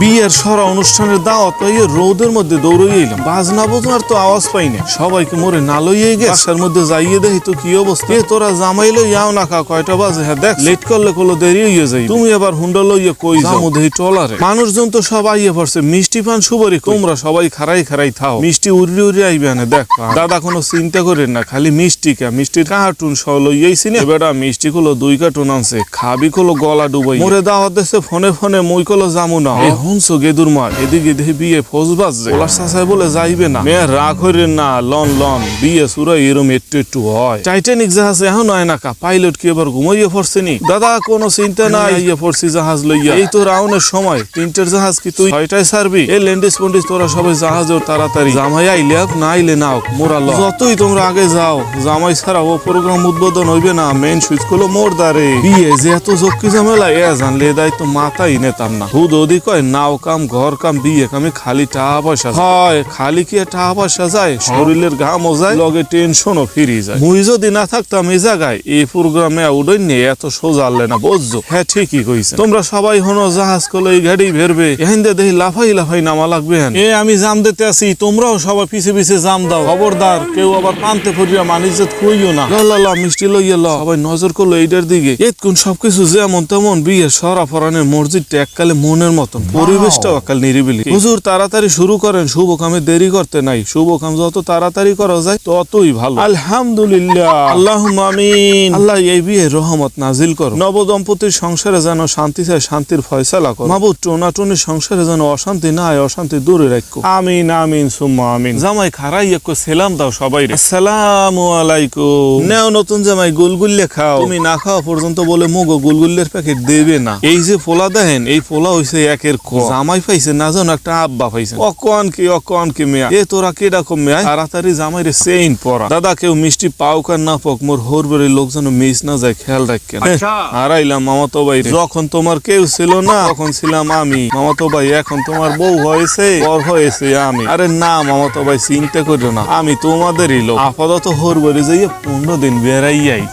বিয়ের সরা অনুষ্ঠানের দাওয়াত পাইয়ে রোদের মধ্যে দৌড়িয়ে এলাম। বাজনা বোঝার তো আওয়াজ পাই না সবাইকে মরে না লইয়ে গেছে। বাসার মধ্যে যাইয়ে দেখি তো কি অবস্থা। এ তোরা জামাই লই যাও না খা কয়টা বাজে? হ্যাঁ দেখ। লেট করলে কলো দেরি হইয়ে যাই তুমি আবার হুন্ডা লইয়ে কই যাও? দেহি টলারে। মানুষজন তো সব আইয়ে পড়ছে। মিষ্টি পান সুবরি তোমরা সবাই খারাই খারাই থাও। মিষ্টি উড়ি উড়ি আইবে না দেখ। দাদা কোনো চিন্তা করেন না খালি মিষ্টি কা মিষ্টির কার্টুন সহ লইয়াইছি না। বেটা মিষ্টি গুলো দুই কার্টুন আনছে। খাবি কলো গলা ডুবাই মোরে দাওয়াত দেশে ফোনে ফোনে মই কলো জামু না। হুনছো গেদুর মা এদিকে দেখি বিয়ে ফোজ বাজছে ওলার চাচাই বলে যাইবে না। মেয়ে রাগ হইরেন না, লন লন, বিয়ে সুরা এরম একটু একটু হয়। টাইটানিক জাহাজ এখন হয় না পাইলট কি এবার ঘুমাইয়ে পড়ছে নি? দাদা, কোনো চিন্তা নাই। ইয়ে পড়ছি জাহাজ লইয়া। এই তো রাউনের সময়। তিনটের জাহাজ কি তুই? ছয়টায় সারবি এই লেন্ডিস পন্ডিস তোরা সবাই জাহাজের তাড়াতাড়ি। জামাই আইলে হোক না আইলে না মোরা ল। যতই তোমরা আগে যাও, জামাই ছাড়া ও প্রোগ্রাম উদ্বোধন হইবে না। মেন সুইচ করল মোর দারে বিয়ে যে এত জক্কি ঝামেলা এ জানলে দায়িত্ব মাথাই নেতাম না। হুদ ওদি কয় নাও কাম ঘর কাম বিয়ে কামে খালি টাকা পয়সা হয় খালি কি টাকা পয়সা যায়? শরীরের ঘামও যায় লগে টেনশনও ফিরি যায়। মুই যদি না থাকতাম এই জায়গায় এই প্রোগ্রামে উডই নিয়ে এত সোজা আনলে না বুঝছ? হ্যাঁ ঠিকই কইছে। তোমরা সবাই হনো জাহাজ কলে এই গাড়ি ভেরবে। লাফাই লাফাই নামা লাগবে। এ আমি জাম দিতে আছি তোমরাও সবাই পিছে পিছে জাম দাও। খবরদার কেউ আবার পান্তে ফরিয়া মানিজত কইও না। ল ল ল মিষ্টি লইয়া ল। সবাই নজর করল এইটার দিকে। এতক্ষণ সবকিছু যেমন তেমন বিয়ে সরা ফরানের মসজিদটা এককালে মনের মতন। পরিবেশটাও এককাল নিরিবিলি। হুজুর তাড়াতাড়ি শুরু করেন। শুভ কামে দেরি করতে নাই। শুভ কাম যত তাড়াতাড়ি করা যায় ততই ভালো। আলহামদুলিল্লাহ। আল্লাহ আমিন। আল্লাহ এই বিয়ে রহমত নাজিল করো। নবদম্পতির সংসারে যেন শান্তি চায় শান্তির ফয়সালা করো। মাবুদ টোনা টুনির সংসারে যেন অশান্তি না হয় অশান্তি দূরে রাখো। আমিন আমিন সুম্মা আমিন। জামাই খারাই একটু সেলাম দাও সবাই আসসালামু আলাইকুম। নেও নতুন জামাই গুলগুল্লে খাও। তুমি না খাওয়া পর্যন্ত বলে মুগো গুলগুল্লের প্যাকেট দেবে না। এই যে পোলা দেখেন এই পোলা হইছে একের জামাই পাইছে না জানো একটা আব্বা পাইছে। অকন কি অকন কি মেয়া? এ তোরা কে ডাকো মেয়া? তাড়াতাড়ি জামাই রে সেইন পরা। দাদা কেউ মিষ্টি পাও কার না পোক মোর হোরবের লোক যেন মিস না যায় খেয়াল রাখেন। হারাইলাম মামাতো ভাই রে। যখন তোমার কেউ ছিল না তখন ছিলাম আমি। মামাতো ভাই এখন তোমার বউ হয়েছে বর হয়েছে আমি। আরে না মামাতো ভাই চিন্তা করিও না। আমি তোমাদেরই লোক। আপাতত হোরবেরে যাইয়ে পনেরো দিন বেড়াইয়াই।